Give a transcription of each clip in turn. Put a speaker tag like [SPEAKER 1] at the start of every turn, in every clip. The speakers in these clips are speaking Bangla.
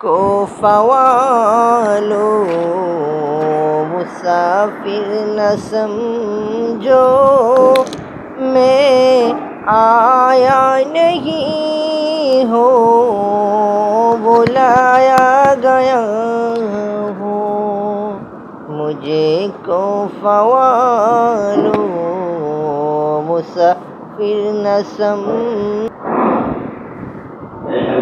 [SPEAKER 1] کو فوالو، مسافر نہ سمجھو۔ میں آیا نہیں ہو بلایا گیا ہو۔ مجھے کو فوالو، مسافر نہ سمجھو۔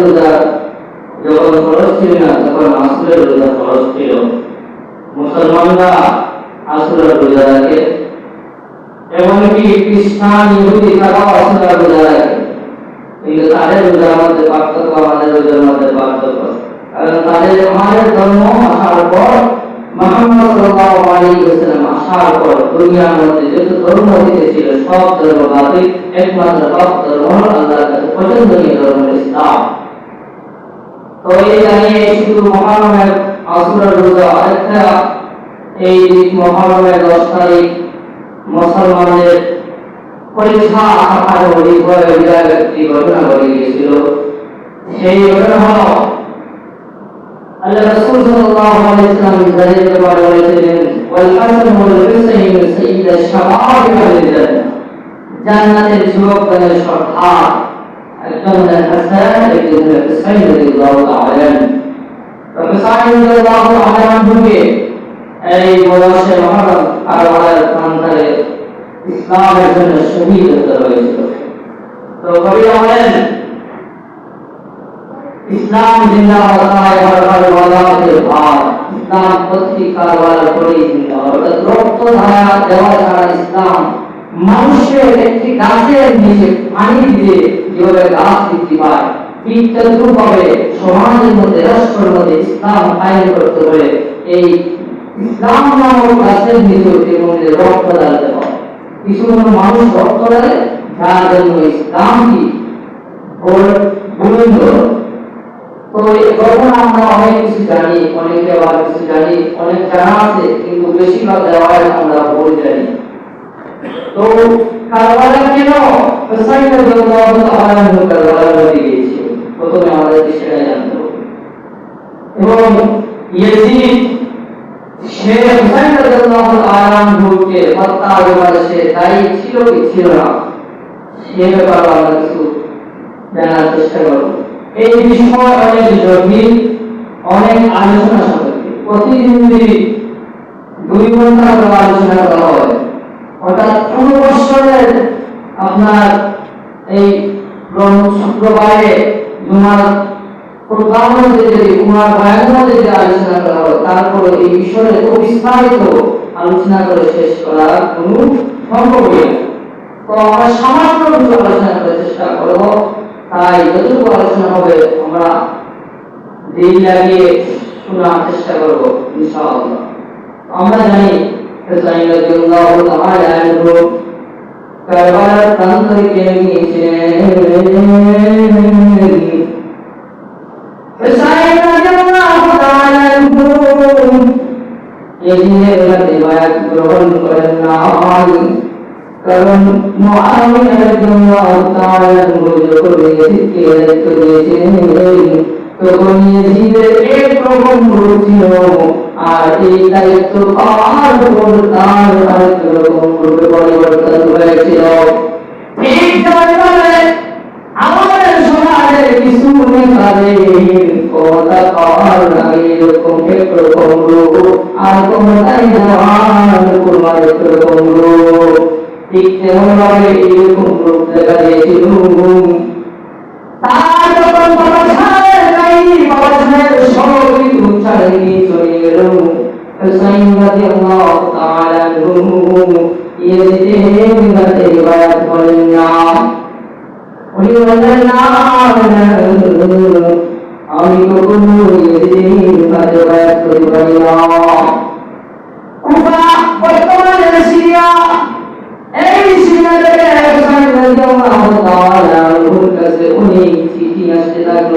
[SPEAKER 1] রোজা যখন খরচ ছিল না তখন আসুরের রোজা খরচ ছিল, মুসলমানরা আসুরার রোজা রাখে। এমনকি খ্রিস্টান ইহুদি তারাও আসুরার রোজা রাখে। কিন্তু তাদের রোজার মধ্যে পার্থক্য, আমাদের রোজার মধ্যে পার্থক্য কারণ তাদের আমাদের ধর্ম আসার পর মোহাম্মদ সাল্লাল্লাহু আলাইহি ওয়াসাল্লাম আসার পর দুনিয়ার সব ধর্ম বাতিল, একমাত্র হক ধর্ম আল্লাহর কাছে পছন্দনীয় তো এই জানিয়ে শুধু দশ তারিখ পরীক্ষা আকার সেই ঘটনা হল, আল্লাহ রাসূল সাল্লাল্লাহু আলাইহি ওয়াসাল্লাম ইসরায়েলের ব্যাপারে বলেছিলেন ওয়াল হাসান সর্দার হাসান একজন হলেন হুসাইন রাদিয়াল্লাহু তাআলা তো হুসাইন রাদিয়াল্লাহু তাআলা আনহুকে এই বয়সে মহারম কারবালার প্রান্তরে ইসলামের জন্য শহীদ হতে হয়েছিল তো কবি বলেন ইসলাম জিন্দাবাদ তাই হর হর ওয়ালাতে ভার ইসলাম প্রতি কারবার করে রক্ত ধারা দেওয়া ছাড়া ইসলাম মানুষের একটি গাছের নিচে পানি দিয়ে যেভাবে গাছ বৃদ্ধি পায়। তদ্রুপভাবে সমাজের মধ্যে রাষ্ট্রের মধ্যে ইসলাম কায়েম করতে এই ইসলাম কিছু মানুষ ইসলাম কি তো গঠন আমরা অনেক কিছু জানি কিছু জানি, অনেক জানা আছে, কিন্তু বেশিরভাগ আমরা তো কারবালা কেন হুসাইন রাদিয়াল্লাহু তাআলা আনহু কারবালা নদী গিয়েছিল প্রথমে আমাদের সেটা জানতে হবে এবং ইয়াজিদ সে হুসাইন রাদিয়াল্লাহু তাআলা আনহুকে হত্যার ব্যাপারে সে দায়ী ছিল কি ছিল না সে ব্যাপারে আমরা কিছু জানার চেষ্টা করব এই বিষয় অনেক জটিল অনেক আলোচনা সাপেক্ষে প্রতিদিন দুই ঘণ্টা আলোচনা করা হয় অর্থাৎ পনেরো বছরের আপনার এই শুক্রবারে জুমার প্রোগ্রাম যদি উমার যদি আলোচনা করা হয় এই বিষয়ে এত বিস্তারিত আলোচনা করে শেষ করা কোনো সম্ভব হয় না। তো আমরা সামান্য আলোচনা করার চেষ্টা করব। তাই যতটুকু আলোচনা হবে, আমরা দিল লাগিয়ে শোনার চেষ্টা করব আমরা জানি হুসাইন রাদিয়াল্লাহু তাআলা আনহু কারবালার প্রান্তরে গিয়ে গিয়েছিলেন হুসাইন রাদিয়াল্লাহু কারণ তখন ইয়াজিদের এক ছিল আর এই দায়িত্ব পাওয়ার ঠিক আমাদের সমাজের কিছু নেতাদের কথা পাওয়ার আগে এরকম একরকম আর করবার একরকম রূপ। ঠিক তেমন ভাবে এরকম রূপ দেখা দিয়েছিল আমি কখনো বর্তমানে সিরিয়া, এই সিরিয়া থেকে হুসাইন রাদিয়াল্লাহু তাআলা কাছে অনেক চিঠি আসতে লাগল।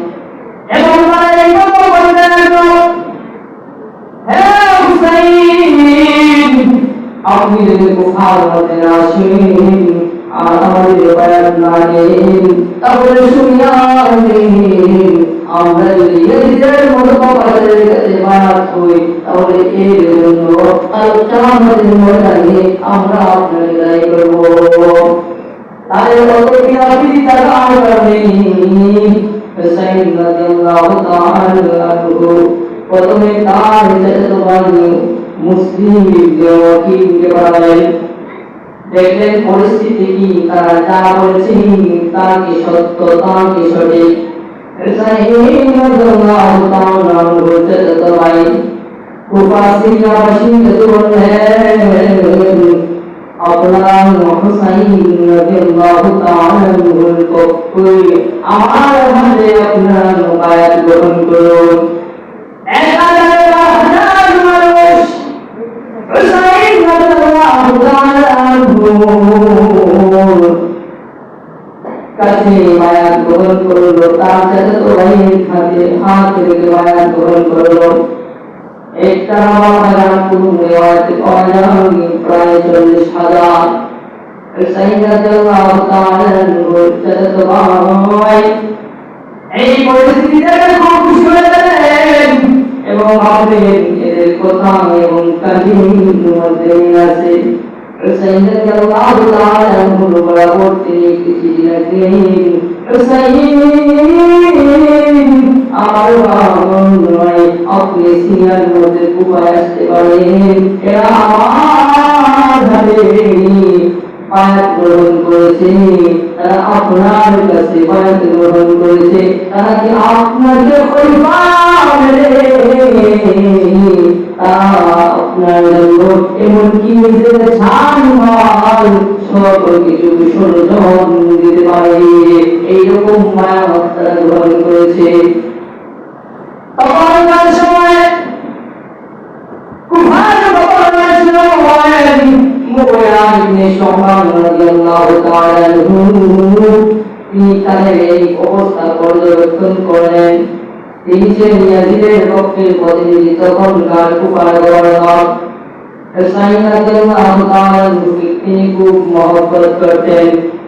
[SPEAKER 1] আপনি যদি কুফার মধ্যে না আসেন আর আমাদের বয়ান না নেন তাহলে শুনিয়া নেন আমরা যদি এদের মতো কপালের কাছে বায়াত হই তাহলে এর জন্য আলোচনা আমাদের ময়দানে আমরা আপনাকে দায়ী করব তাই অত বিরাটি টাকা কারণে হুসাইন তার ভাই মুসলিম ওয়াকিলকে দেখলেন পরিস্থিতি কি? তারা যা বলেছে, তা কি সত্য, তা কি সঠিক? চাচাতো ভাই আপনার হুসাইন রাদিয়াল্লাহু তাআলা আনহুর পক্ষে আমার হাতে আপনার কাছে বায়াত গ্রহণ করল তার সাথে তো ভাইয়ের হাতে হাত রেখে বায়াত গ্রহণ করল একটা হাজার কোন রেওয়ায়তে পাওয়া যায় প্রায় চল্লিশ হাজার এই পরিস্থিতিতে খুব খুশি হয়ে গেলেন এবং ভাবলেন এদের কথা এবং কাহিনীর মধ্যে মিল আছে হুসাইন রাদিয়াল্লাহু তাআলা আনহু বরাবর তিনি একটি চিঠি লিখলেন হুসাইন আমার আপনার কাছে বায়াত গ্রহণ করেছে তারা কি আপনাকে আপনার এমনকি নিজের মাল সকল কিছু বিসর্জন দিতে পারে এইরকম বায়াত তারা গ্রহণ করেছে। এই ছিলেন ইয়াজিদের পক্ষের প্রতিনিধি তখনকার কুফার গভর্নর হুসাইন রাদিয়াল্লাহু তিনি খুব মহব্বত করতেন।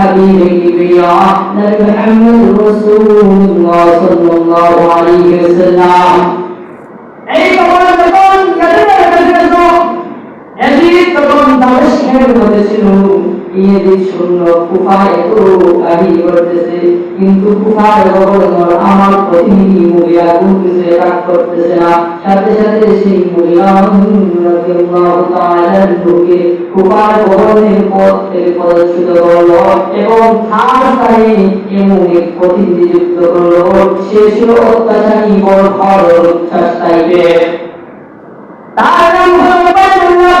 [SPEAKER 1] হাবিব কিবরিয়া নবী মুহাম্মদ রাসূলুল্লাহ সাল্লাল্লাহু আলাইহি ওয়াসাল্লাম এই খবর যখন ইয়াজিদের কাছে গেল ইয়াজিদ তখন দামেস্কের মধ্যে ছিল ইয়াজিদ শূন্য কুফায় এত কাহিনী করতেছে কিন্তু কুফার গভর্নর আমার প্রতিনিধি মুরিয়া করতেছে রাগ করতেছে না সাথে সাথে সেই মুরিয়া ঢুকে কুফার গভর্নরের পদ থেকে পদচ্যুত করল এবং তার স্থানে এমন প্রতিনিধি যুক্ত করল সে ছিল অত্যাচারী বড় খর উচ্ছ্বাস তার নাম হলো উবাইদুল্লাহ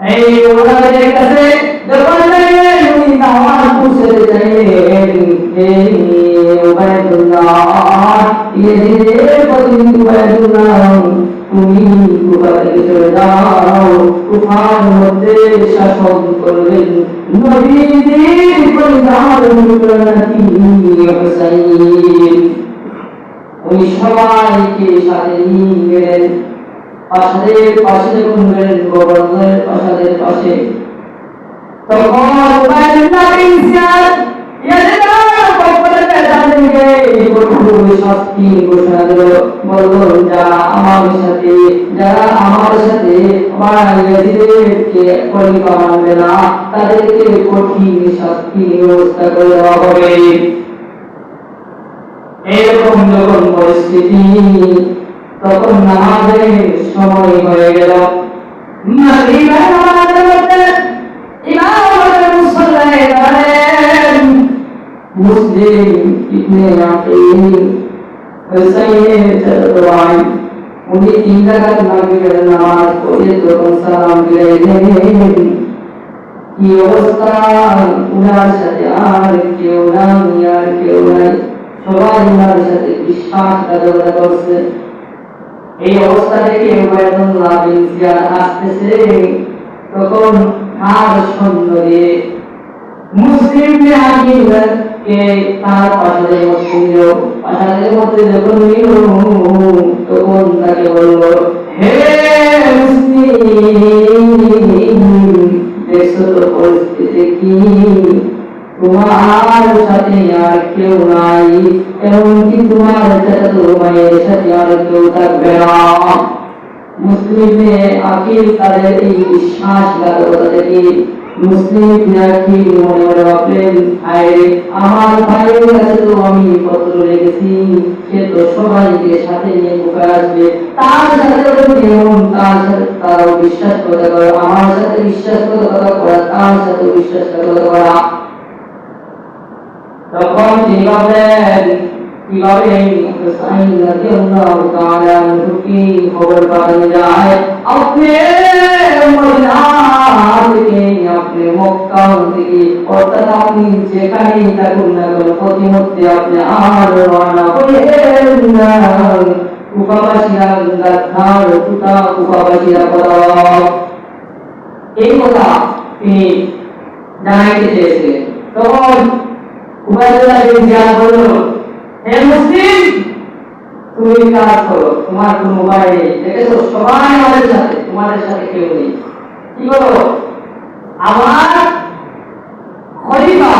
[SPEAKER 1] এই ওনাদের কাছে যখন উনি দাওয়াত পৌঁছতে চাইলেন এই উবাইদুল্লাহ ইয়েজিদের প্রতিনিধি উবাইদুল্লাহ তুমি থেকে চলে যাও, কুফার মধ্যে শাসন করবেন নবীদের পরিবার নাকি হুসাইন উনি সাথে প্রাসাদের পাশে যখন গভর্নরের প্রাসাদের পাশে। যারা যারা আমার সাথে মানবে না। তাদেরকে কঠিন শাস্তি ব্যবস্থা করে দেওয়া হবে। এরকম যখন পরিস্থিতি তখন নামাজের সময় হয়ে গেল মাগরিবের নামাজের মধ্যে ইমাম আমাদের মুসল্লায় দাঁড়ালেন মুসলিম ইবনে আকিল হুসাইনের ছোট ভাই উনি তিন রাকাত মাগরিবের নামাজ পড়ে যখন সালাম দিলেন কি অবস্থা উনার সাথে আর কেউ নাই আর কেউ নাই সবাই উনার সাথে বিশ্বাসঘাতকতা করছে এই অবস্থা থেকে উবায়দুল্লাহ বিন জিয়াদ আসতেছে। তখন আর সৈন্য দিয়ে মুসলিমদের আকিলকে তার মধ্যে নিল পাশাদের মধ্যে যখন তখন তাকে বলল, হে মুসলিম, দেখছ তো পরিস্থিতি কি? তোমার সাথে আর কেউ নাই। এমনকি তোমার সাথে তো সাথে আর কেউ থাকবে না। মুসলিমে আকিল তাদের এই বিশ্বাসঘাতকতা থেকে মুসলিম আকিল মনে ভাবলেন আমার ভাইয়ের কাছে তো আমি পত্র লিখেছি, সে তো সবাইকে সাথে নিয়ে আসবে? তার সাথে এমন তার সাথে তারাও বিশ্বাস করতে পারে, আমার সাথে বিশ্বাস করতে করা তার সাথে বিশ্বাস করতে করা তখন ভাবলেন, কীভাবে হুসাইন রাদিয়াল্লাহু তাআলা আনহুকে খবর পাঠানো যায়? আপনি মদিনা আপনি মক্কা থেকে আপনি থাকুন না কেন প্রতিমধ্যে আপনি আর রওনা এই কথা তিনি তখন উবাইদুল্লাহ বিন জিয়াদ বলল হে মুসলিম, তুমি কাজ করো, তোমার কোনো উপায় নেই। দেখেছ, সবাই আমাদের সাথে, তোমাদের সাথে কেউ নেই। কি করো? আমার খলিফা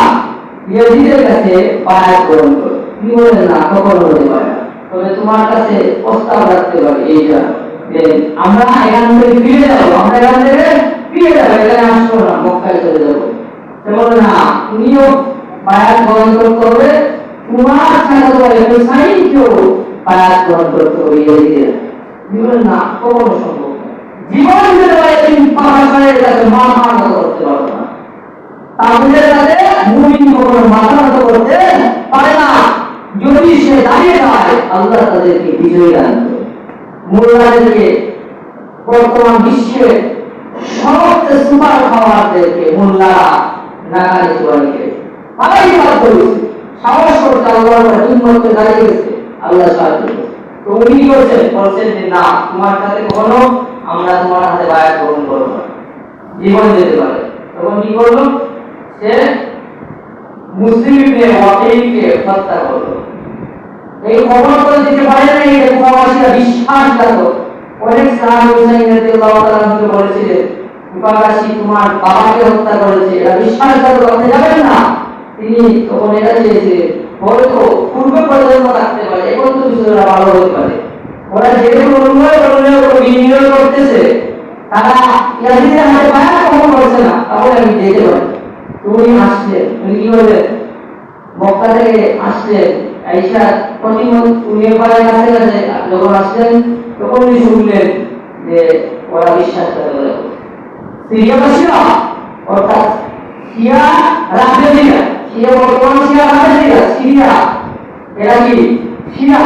[SPEAKER 1] ইয়াজিদের কাছে বায়াত গ্রহণ করো কি বলেন না, কখনো হতে পারে তবে তোমার কাছে প্রস্তাব রাখতে পারি এইটা আমরা এখান থেকে ফিরে যাব। আমরা এখান থেকে ফিরে যাব, এখানে আসব না, মক্কায় চলে যাব। বলে, না, তুমিও গ্রহণ করতে হবে তোমার বায়াত গ্রহণ করতে হবে ইয়াজিদের বলেন না কখনো সম্ভব জীবন দিতে পারে, কিন্তু পাহাড়ের কাছে মাথা নত করতে পারবে না। তাহলে কাছে মুমিন মাথা নত করতে পারে না। যদি সে দাঁড়িয়ে যায় আল্লাহ তাদেরকে বিজয়ী দান করে মোল্লাদেরকে বর্তমান বিশ্বের সমস্ত সুপার পাওয়ারদেরকে মোল্লারা নাকালে চুয়ানি গেছে তারাই কাজ করেছে। করতে দাঁড়িয়ে গেছে। আল্লাহ সাহায্য তো উনি বলছেন যে, না, তোমার কখনো আমরা তোমার হাতে গ্রহণ করব না। জীবন যেতে পারে। তখন কি করল? সে মুসলিমকে হত্যা এই খবর করে দিতে পারে না এই বিশ্বাসঘাতক অনেক সাহাবী হুসাইন রাদিয়াল্লাহু বলেছিলেন তোমার বাবাকে হত্যা করেছে। এরা বিশ্বাসঘাতক আপনি যাবেন না। তিনি তখন এটা চেয়েছিলেন হয়তো পূর্ব প্রজন্ম থাকতে পারে এখন তো বিষয়টা ভালো হতে পারে। ওরা যেহেতু বিনিয়োগ করতেছে, তারা না আমি তুমি তখন যে ওরা বিশ্বাস অর্থাৎ সিয়া বর্তমান সিয়া রাজনীতিরা সিরিয়া এরা কি? সিয়া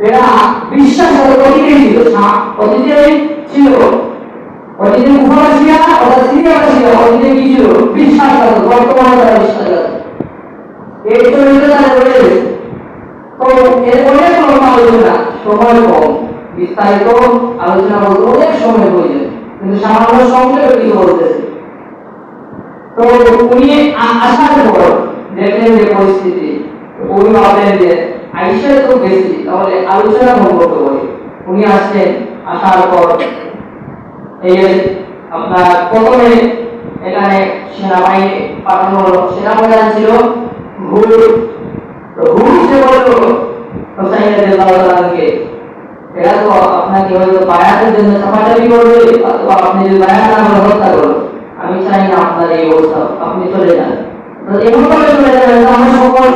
[SPEAKER 1] এরা বিশ্বাস করে অতীতেই ছিল ছিল। অতীতে মুখাবাসীরা অর্থাৎ সিরিয়াবাসীরা অতীতে কি বিশ্বাস বর্তমানে এই চরিত্র তারা বলে তো এর অনেক লম্বা আলোচনা? সময় কম। আলোচনা বলতে অনেক সময় প্রয়োজন। কিন্তু সামান্য সংক্ষেপে কিছু বলতেছে। তো উনি আ- আসার দেখলেন যে পরিস্থিতি। উনি ভাবলেন যে আইসা তো তাহলে আলোচনা সম্পর্ক করি উনি আসলেন, আসার পর এই আপনার প্রথমে এখানে সেনাবাহিনী পাঠানো হলো। সেনাপ্রধান ছিল হুল। হুল সে বলল হোসাইন এরা তো আপনাকে হয়তো বায়াতের জন্য চাপাচাপি করবে, অথবা আপনি যদি বায়াত না করে হত্যা আমি চাই না আপনার এই অবস্থা। আপনি চলে যান। এমন তো ওরা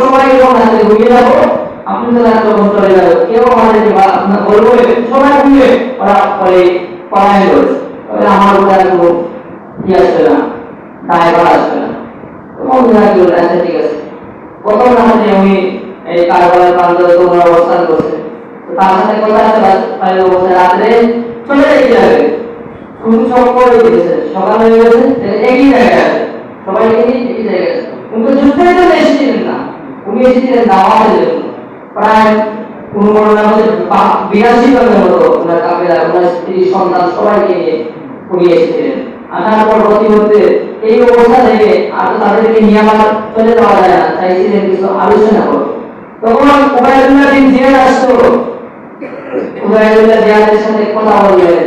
[SPEAKER 1] পরে কোনো কি আসবে না। করা আসবে না। ঠিক আছে। প্রথম রাতে উনি এই কারবারের প্রান্তরে করছে। তার সাথে কথা আছে রাত্রে চলে যাই যাবে শুধু সব করে দিয়েছে। সকাল হয়ে গেছে একই জায়গায় সবাই একই একই জায়গায় আছে উনি তো যুদ্ধের জন্য এসেছিলেন না উনি এসেছিলেন দাওয়াতের জন্য প্রায় কোন বর্ণনা মধ্যে বিরাশি জনের মতো ওনার কাপেরা ওনার স্ত্রী, সন্তান সবাইকে নিয়ে উনি এসেছিলেন। আসার পর প্রতিমধ্যে এই অবস্থা থেকে আর তাদেরকে নিয়ে আবার চলে যাওয়া যায় না। চাইছিলেন কিছু আলোচনা করো তখন উবায়দুল্লাহ বিন জিয়াদ আসতো। উবায়দুল্লাহ জিয়াদের সাথে কথা বললেন।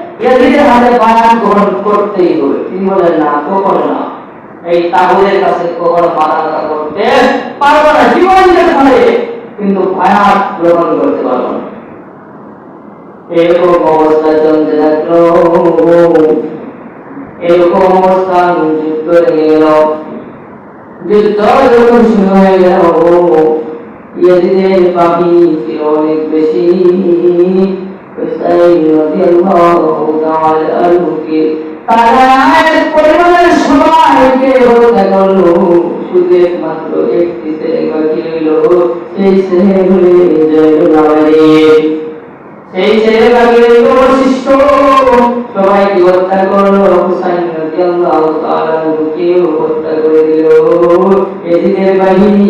[SPEAKER 1] ইয়াজিদের হাতে বায়ান গ্রহণ করতেই হবে। তিনি বললেন না? কখনো না। এই তাগুদের কাছে কখনো মাথা করতে পারব না। জীবন যেতে কিন্তু বায়ান গ্রহণ করতে পারব না। এরকম অবস্থা চলতে থাকল। এরকম অবস্থান যুদ্ধ গেল। যুদ্ধ যখন শুরু হয়ে গেল ইয়াজিদের ছিল অনেক বেশি। আনহুকে সবাইকে হত্যা করল সেই ছেলে হলে জয়নুল আবেদিন সেই ছেলে বাকি রইল অবশিষ্ট সবাইকে হত্যা করল হুসাইন রাদিয়াল্লাহু তাআলা আনহুকেও হত্যা করে দিল এদিনের বাহিনী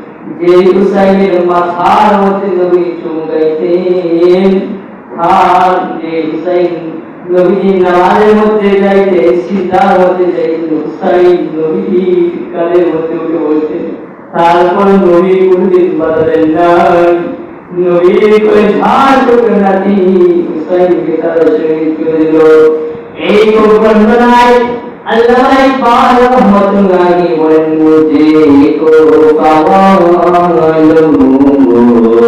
[SPEAKER 1] তারপর নবী কোনদিন বাদালেন নাই। নবী করে ঝাড় করে নাতি হুসাইনকে তারা শহীদ করে দিল। এই বর্ণনায় আল্লাহ ইকবাল রহমতুল্লাহি বলেন মুজে কো কাওয়ালু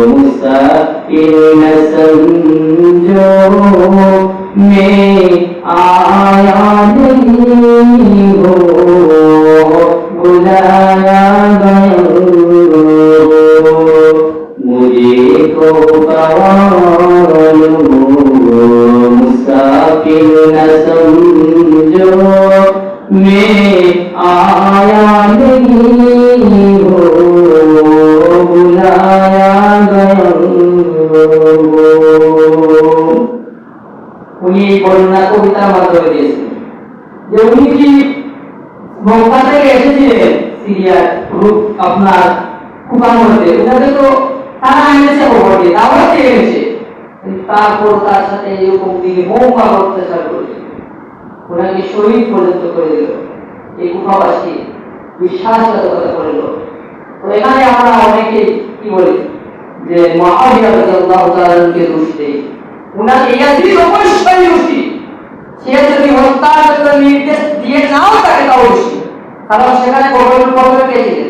[SPEAKER 1] মুসাফিন সঞ্জো মে আয়া হো তাআলাকে দোষ দেই উনাকে ইয়াজিদ অবশ্যই দোষী সে যদি হত্যার জন্য নির্দেশ দিয়ে নাও, তাকে তাও দোষী কারণ সেখানে গভর্নর গভর্নর কে ছিলেন?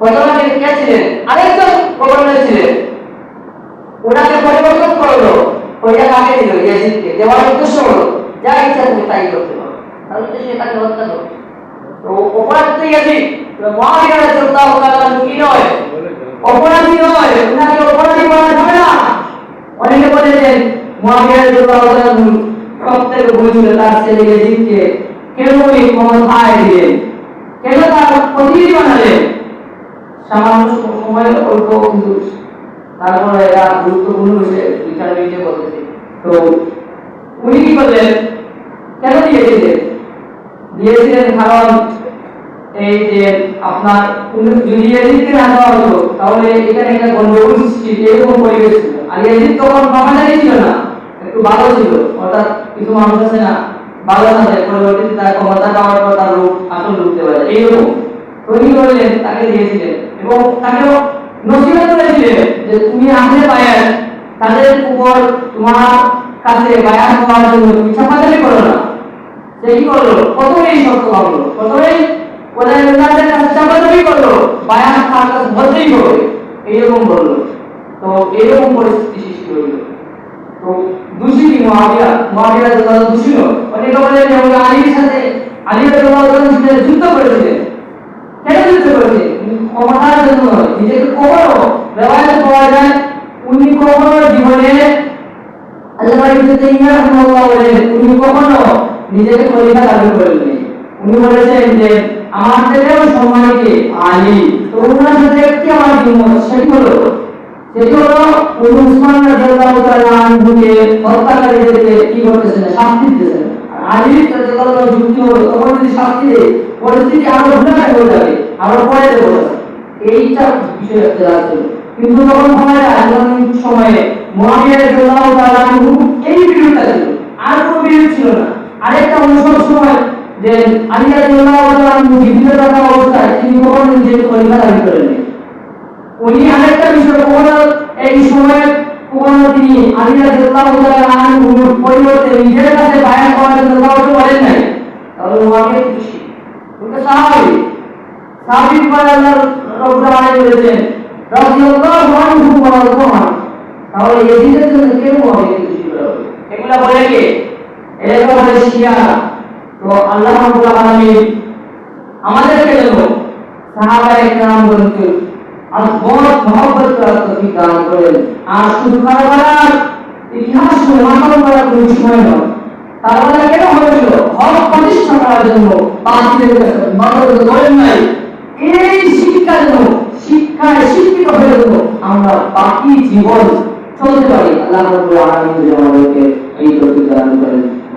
[SPEAKER 1] গভর্নর কে ছিলেন? আরেকজন গভর্নর ছিলেন। ওনাকে পরিবর্তন করল ওইটা কাকে দিল? ইয়াজিদকে। দেওয়ার উদ্দেশ্য হলো, যা ইচ্ছা তুমি তাই করতে পারো। তাহলে তো সে তাকে হত্যা করবে তো অপরাধ ইয়াজিদ মহাবীর রাদিয়াল্লাহু তাআলা কি নয় অপরাধী নয় ওনাকে অপরাধী বলা যাবে না। অনেকে মহাবীর রাদিয়াল্লাহু তাআলা সব থেকে তার ছেলে ইয়াজিদকে কেন ওই ক্ষমতায় দিলেন কেন তার প্রতিনিধি বানালেন? সামান্য সময় অল্প কিন্তু তারপরে এরা গুরুত্বপূর্ণ বিষয়ে দুই চার মিনিটে বলতেছি। তো উনি কি করলেন? কেন দিয়েছিলেন? দিয়েছিলেন কারণ এই যে আপনার যদি এদিকে না দেওয়া হতো, তাহলে এখানে একটা গন্ডগোল সৃষ্টি, এরকম পরিবেশ ছিল। আর এদিক তখন ক্ষমতাই ছিল না, একটু ভালো ছিল। অর্থাৎ কিছু মানুষ আছে না, ভালো থাকে পরবর্তীতে তার ক্ষমতা পাওয়ার পর তার রূপ, আসল রূপ দেওয়া যায়। এইরকম। তো উনি করলেন, তাকে দিয়েছিলেন। এবং তাকে নসিহত করেছিলেন যে তুমি আসলে বায়ান তাদের উপর তোমার কাছে বায়ান হওয়ার জন্য তুমি চাপাচাপি করো না। সে কি করল? প্রথমেই শক্ত ভাবলো প্রথমেই ওদের নেতাদের কাছে করল। বায়ান তার কাছে হবে এইরকম বলল। তো এইরকম পরিস্থিতি সৃষ্টি হইল। তো দোষী কি মুয়াবিয়া মুয়াবিয়া যত দোষী বলে যে ওই আলীর সাথে আলী সাথে যুদ্ধ করেছিলেন। কেন যুদ্ধ করেছিলেন? ক্ষমতার জন্য নয়। নিজেকে কখনো রেওয়ায়ত পাওয়া যায়। উনি কখনো জীবনে আল্লাহ উনি কখনো নিজেকে খলিফা দাবি করেননি। উনি বলেছেন যে আমার থেকেও সম্মানিত আলী। তো ওনার সাথে একটি আমার দ্বিমত, সেটি হলো সেটি হলো উসমান রাদিয়াল্লাহু তাআলা আনহুকে হত্যাকারীদেরকে কি করতেছেন? শাস্তি দিতেছেন। আলী রাদিয়াল্লাহু তাআলা যুক্তি হলো তখন যদি শাস্তি দেয় পরিস্থিতি আরও ভয়ানক হয়ে যাবে? আরও পরে দেবো এইটা বিষয় একটা ছিল কিন্তু তখন সময় রাজনৈতিক সময়ে মুয়াবিয়া রাদিয়াল্লাহু তাআলা আনহু এই বিরোধটা ছিল। আর কোনো বিরোধ ছিল না। আরেকটা অনুসব সময় যে আলী রাদিয়াল্লাহু তাআলা আনহু জীবিত থাকা অবস্থায় তিনি কখনো নিজেকে খলিফা দাবি করেননি। উনি আরেকটা বিষয়, কখনো এই সময়ে কখনো তিনি আলী রাদিয়াল্লাহু তাআলা আনহুর পরিবর্তে নিজের কাছে বায়ান করার জন্য কাউকে বলেন নাই। তাহলে মুয়াবিয়া খুশি ওটা স্বাভাবিক। সাবিক করে আল্লাহ আনহু ওয়া রাদওয়ান তাহলে এদিকের জন্য করা হবে? এগুলা বলে কে? এগুলা বলে শিয়া। তো আল্লাহ আমাদেরকে যেন সাহাবায়ে কেরাম বলতে আর বড় মহব্বত করার তৌফিক দান করেন। আর শুধু ইতিহাস মাথা করার কোনো সময় নয়। কেন হয়েছিল হক প্রতিষ্ঠা করার জন্য বাতিলের কাছে করেন নাই। এই শিক্ষা যেন, শিক্ষায় শিক্ষিত হয়ে যেন আমরা বাকি জীবন চলতে পারি। আল্লাহ রাব্বুল আলামিন আমাদেরকে এই তৌফিক দান করেন।